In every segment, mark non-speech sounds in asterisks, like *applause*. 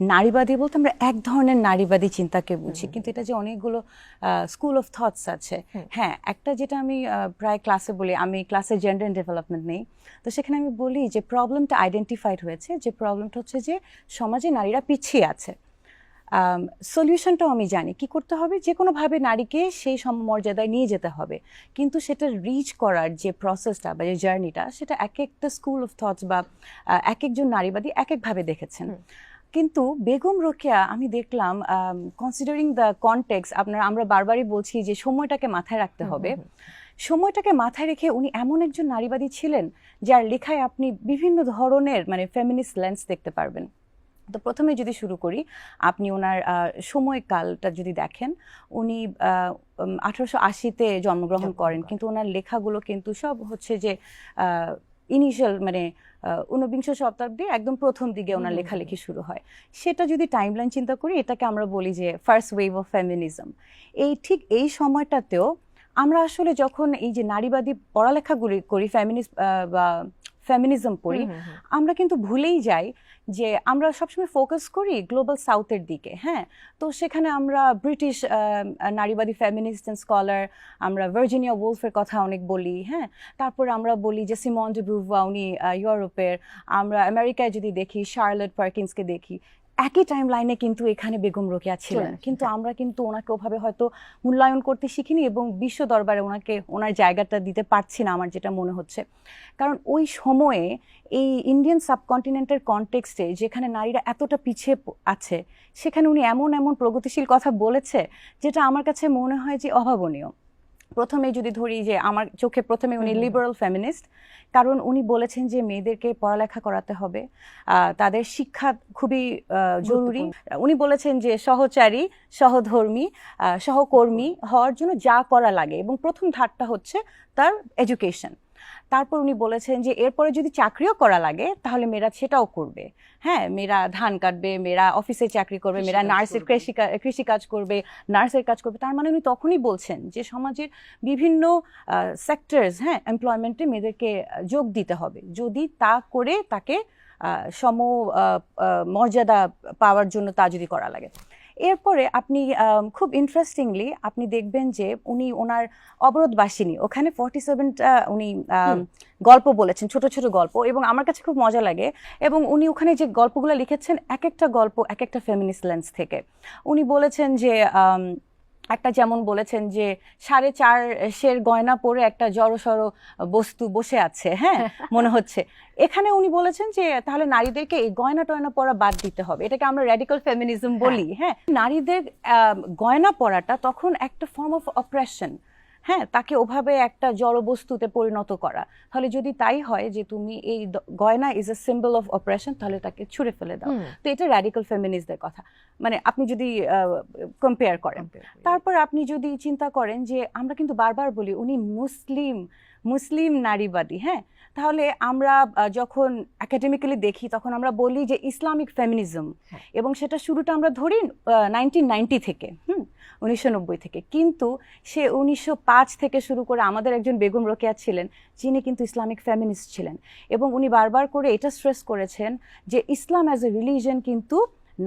নারীবাদী বলতে আমরা এক ধরনের নারীবাদী চিন্তাকে বুঝি কিন্তু এটা যে অনেকগুলো স্কুল অফ থটস আছে। হ্যাঁ একটা যেটা আমি প্রায় ক্লাসে বলি আমি ক্লাসে জেন্ডার ডেভেলপমেন্ট নেই। তো সেখানে আমি বলি যে প্রবলেমটা আইডেন্টিফাইড হয়েছে যে প্রবলেমটা হচ্ছে যে সমাজে নারীরা পিছিয়ে আছে। সলিউশনটাও আমি জানি কি করতে হবে? যে কোনোভাবে নারীকে সেই সমমর্যাদায় নিয়ে যেতে হবে। কিন্তু সেটা রিচ করার যে প্রসেসটা বা যে জার্নিটা সেটা এক একটা স্কুল অফ থটস বা এক একজন নারীবাদী এক একভাবে দেখেছেন কিন্তু বেগম রোকেয়া আমি দেখলাম কনসিডারিং দ্য কনটেক্স আপনার আমরা বারবারই বলছি যে সময়টাকে মাথায় রাখতে হবে। সময়টাকে মাথায় রেখে উনি এমন একজন নারীবাদী ছিলেন যার লেখায় আপনি বিভিন্ন ধরনের মানে ফেমিনিস্ট লেন্স দেখতে পারবেন। তো প্রথমে যদি শুরু করি আপনি ওনার সময়কালটা যদি দেখেন উনি আঠারোশো আশিতে জন্মগ্রহণ করেন কিন্তু ওনার লেখাগুলো কিন্তু সব হচ্ছে যে ইনিশিয়াল মানে ঊনবিংশ শতাব্দীর একদম প্রথম দিকে ওনার লেখালেখি শুরু হয়। সেটা যদি টাইম লাইন চিন্তা করি এটাকে আমরা বলি যে ফার্স্ট ওয়েভ অফ ফ্যামিনিজম এই ঠিক এই সময়টাতেও আমরা আসলে যখন এই যে নারীবাদী পড়ালেখাগুলি করি ফ্যামিনিস্ট বা ফেমিনিজম পড়ি আমরা কিন্তু ভুলেই যাই যে আমরা সবসময় ফোকাস করি গ্লোবাল সাউথের দিকে হ্যাঁ? তো সেখানে আমরা ব্রিটিশ নারীবাদী ফ্যামিনিস্ট অ্যান্ড স্কলার আমরা ভার্জিনিয়া ওলফের কথা অনেক বলি হ্যাঁ? তারপর আমরা বলি যে সিমন ডে ব্রুভা উনি ইউরোপের আমরা আমেরিকায় যদি দেখি শার্লেট পার্কিন্সকে দেখি একই টাইম লাইনে কিন্তু এখানে বেগম রোকেয়া ছিলেন। কিন্তু হ্যাঁ। আমরা কিন্তু ওনাকে ওভাবে হয়তো মূল্যায়ন করতে শিখিনি এবং বিশ্ব দরবারে ওনাকে ওনার জায়গাটা দিতে পারছি না আমার যেটা মনে হচ্ছে। কারণ ওই সময়ে এই ইন্ডিয়ান সাবকন্টিনেন্টের কনটেক্সটে যেখানে নারীরা এতটা পিছিয়ে আছে সেখানে উনি এমন এমন প্রগতিশীল কথা বলেছে যেটা আমার কাছে মনে হয় যে অভাবনীয়। প্রথমে যদি ধরি যে আমার চোখে প্রথমে উনি। লিবারাল ফেমিনিস্ট কারণ উনি বলেছেন যে মেয়েদেরকে পড়ালেখা করাতে হবে। তাদের শিক্ষা খুবই জরুরি। উনি বলেছেন যে সহচারী সহধর্মী সহকর্মী হওয়ার জন্য যা করা লাগে এবং প্রথম ধারটা হচ্ছে তার এডুকেশন তারপর উনি বলেছেন যে এরপরে যদি চাকরিও করা লাগে তাহলে মেয়েরা সেটাও করবে। হ্যাঁ মেয়েরা ধান কাটবে মেয়েরা অফিসে চাকরি করবে মেয়েরা নার্সের কৃষি কৃষি কাজ করবে নার্সের কাজ করবে। তার মানে উনি তখনই বলছেন যে সমাজের বিভিন্ন সেক্টরস হ্যাঁ এমপ্লয়মেন্টে মেয়েদেরকে যোগ দিতে হবে। যদি তা করে তাকে সম মর্যাদা পাওয়ার জন্য তা যদি করা লাগে। এরপরে আপনি খুব ইন্টারেস্টিংলি আপনি দেখবেন যে উনি ওনার অবরোধবাসিনী ওখানে ফর্টি সেভেনটা উনি গল্প বলেছেন ছোট ছোট গল্প এবং আমার কাছে খুব মজা লাগে এবং উনি ওখানে যে গল্পগুলো লিখেছেন এক একটা গল্প এক একটা ফেমিনিস্ট লেন্স থেকে। উনি বলেছেন যে একটা যেমন বলেছেন যে সাড়ে চার সের গয়না পরে একটা জড়সড় বস্তু বসে আছে হ্যাঁ? *laughs* মনে হচ্ছে। এখানে উনি বলেছেন যে তাহলে নারীদেরকে এই গয়না টয়না পরা বাদ দিতে হবে। এটাকে আমরা রেডিক্যাল ফেমিনিজম বলি হ্যাঁ? নারীদের আহ, গয়না পরাটা তখন একটা ফর্ম অফ অপারেশন হ্যাঁ তাকে ওভাবে একটা জড় বস্তুতে পরিণত করা। তাহলে যদি তাই হয় যে তুমি এই গয়না is a symbol of oppression তাহলে তাকে ছুঁড়ে ফেলে দাও। তো এটা র্যাডিক্যাল ফেমিনিস্টদের কথা। মানে আপনি যদি কম্পেয়ার করেন। তারপর আপনি যদি চিন্তা করেন যে আমরা কিন্তু বারবার বলি উনি মুসলিম মুসলিম নারীবাদী হ্যাঁ? তাহলে আমরা যখন একাডেমিক্যালি দেখি তখন আমরা বলি যে ইসলামিক ফেমিনিজম হ্যাঁ। এবং সেটা শুরুটা আমরা ধরি নাইনটিন নাইনটি থেকে। হুম? উনিশশো নব্বই থেকে। কিন্তু সে উনিশশো পাঁচ থেকে শুরু করে আমাদের একজন বেগম রোকেয়া ছিলেন যিনি কিন্তু ইসলামিক ফেমিনিস্ট ছিলেন। এবং উনি বারবার করে এটা স্ট্রেস করেছেন যে ইসলাম অ্যাজ এ রিলিজন কিন্তু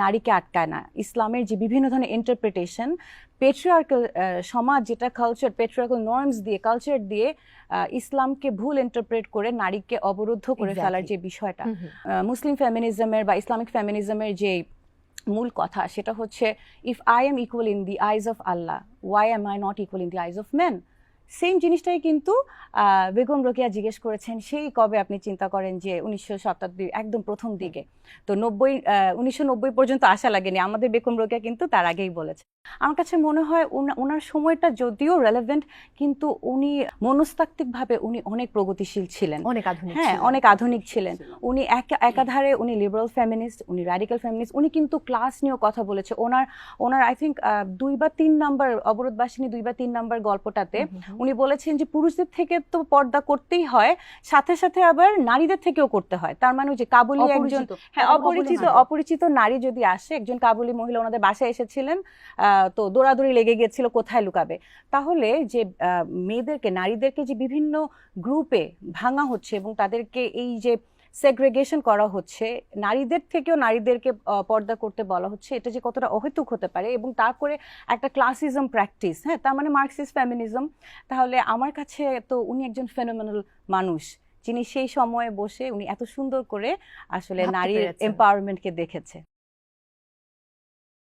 নারীকে আটকায় না। ইসলামের যে বিভিন্ন ধরনের ইন্টারপ্রিটেশন পেট্রিয়ার্কাল সমাজ যেটা কালচার পেট্রিয়ার্কাল নর্মস দিয়ে কালচার দিয়ে ইসলামকে ভুল ইন্টারপ্রেট করে নারীকে অবরুদ্ধ করে ফেলার যে বিষয়টা মুসলিম ফ্যামিনিজমের বা ইসলামিক ফ্যামিনিজমের যে মূল কথা, সেটা হচ্ছে if I am equal in the eyes of Allah why am I not equal in the eyes of men same জিনিসটাই কিন্তু বেগম রোকেয়া জিজ্ঞেস করেছেন সেই কবে আপনি চিন্তা করেন যে উনিশশো শতাব্দীর একদম প্রথম দিকে? তো নব্বই উনিশশো নব্বই পর্যন্ত আসা লাগেনি। আমাদের বেগম রোকেয়া কিন্তু তার আগেই বলেছে। আমার কাছে মনে হয় ওনার সময়টা যদিও রেলেভেন্ট কিন্তু উনি মনস্তাত্ত্বিকভাবে উনি অনেক প্রগতিশীল ছিলেন। অনেক আধুনিক হ্যাঁ অনেক আধুনিক ছিলেন। উনি এক- একাধারে উনি লিবারাল ফেমিনিস্ট উনি র্যাডিক্যাল ফেমিনিস্ট উনি কিন্তু ক্লাস নিয়েও কথা বলেছে। ওনার ওনার আই থিঙ্ক দুই বা তিন নাম্বার অবরোধবাসিনী দুই বা তিন নাম্বার গল্পটাতে। উনি বলেছেন যে পুরুষদের থেকে তো পর্দা করতেই হয় সাথে সাথে আবার নারীদের থেকেও করতে হয়। তার মানে ওই যে কাবুলি একজন হ্যাঁ অপরিচিত অপরিচিত নারী যদি আসে একজন কাবুলি মহিলা ওনাদের বাসায় এসেছিলেন আহ, তো দৌড়াদৌড়ি লেগে গিয়েছিল কোথায় লুকাবে? তাহলে যে আহ, মেয়েদেরকে নারীদেরকে যে বিভিন্ন গ্রুপে ভাঙা হচ্ছে এবং তাদেরকে এই যে সেগ্রেগেশন করা হচ্ছে। নারীদের থেকেও নারীদেরকে পর্দা করতে বলা হচ্ছে। এটা যে কতটা অহেতুক হতে পারে এবং তারপরে একটা ক্লাসিজম প্র্যাকটিস হ্যাঁ তার মানে মার্কসিস ফ্যামিনিজম তাহলে আমার কাছে তো উনি একজন ফেনোমেনাল মানুষ যিনি সেই সময়ে বসে উনি এত সুন্দর করে আসলে নারীর। এম্পাওয়ারমেন্টকে দেখেছে।